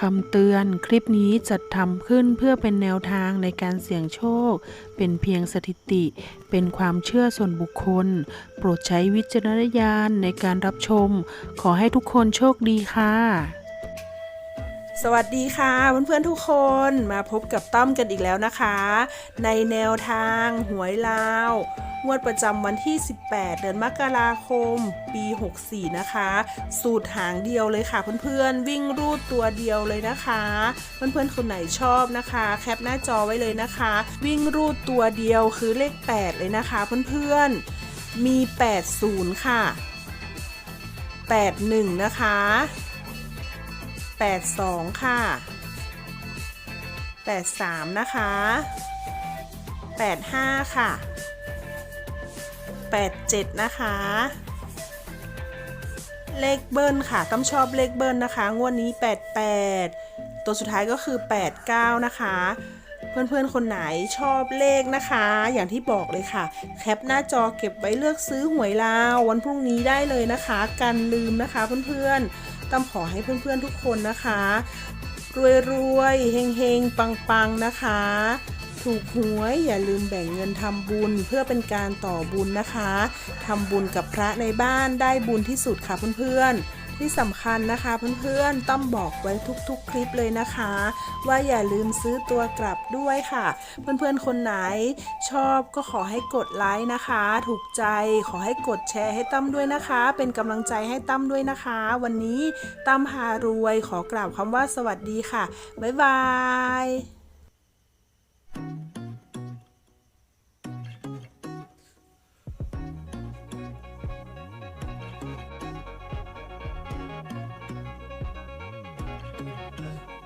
คำเตือนคลิปนี้จัดทำขึ้นเพื่อเป็นแนวทางในการเสี่ยงโชค เป็นเพียงสถิติ เป็นความเชื่อส่วนบุคคล โปรดใช้วิจารณญาณในการรับชม ขอให้ทุกคนโชคดีค่ะ สวัสดีค่ะเพื่อนๆทุกคนมาพบกับต้อมกันอีกแล้วนะคะ ในแนวทางหวยลาว งวดประจำวันที่ 18 เดือนมกราคม ปี 64 นะคะ สูตรหางเดียวเลยค่ะเพื่อนๆ วิ่งรูดตัวเดียวเลยนะคะ เพื่อนๆ คนไหนชอบนะคะ แคปหน้าจอไว้เลยนะคะ วิ่งรูดตัวเดียวคือเลข 8 เลยนะคะเพื่อนๆ มี 80 ค่ะ 81 นะคะ 82 ค่ะ 83 นะคะ 85 ค่ะ 87 นะคะ เลขเบิ้ลค่ะต้องชอบเลขเบิ้ลนะคะ งวดนี้ 88 ตัวสุดท้ายก็คือ 89 นะคะเพื่อนๆ คนไหนชอบเลขนะคะ อย่างที่บอกเลยค่ะ แคปหน้าจอเก็บไว้เลือกซื้อหวยลาววันพรุ่งนี้ได้เลยนะคะ กันลืมนะคะเพื่อนๆต้องขอให้เพื่อนๆทุกคนนะคะ รวยๆเฮงๆ ปังๆ นะคะ ถูกหวยอย่าลืมแบ่งเงินทำบุญเพื่อเป็นการต่อบุญนะคะทำบุญกับพระในบ้านได้บุญที่สุดค่ะเพื่อนๆที่สำคัญนะคะเพื่อนๆ ต้องบอกไว้ทุกๆ คลิปเลยนะคะ ว่าอย่าลืมซื้อตัวกลับด้วยค่ะ เพื่อนๆ คนไหนชอบก็ขอให้กดไลค์นะคะ ถูกใจขอให้กดแชร์ให้ตั้มด้วยนะคะ เป็นกำลังใจให้ตั้มด้วยนะคะ วันนี้ตั้มพารวยขอกล่าวคำว่าสวัสดีค่ะ บ๊ายบาย Bye.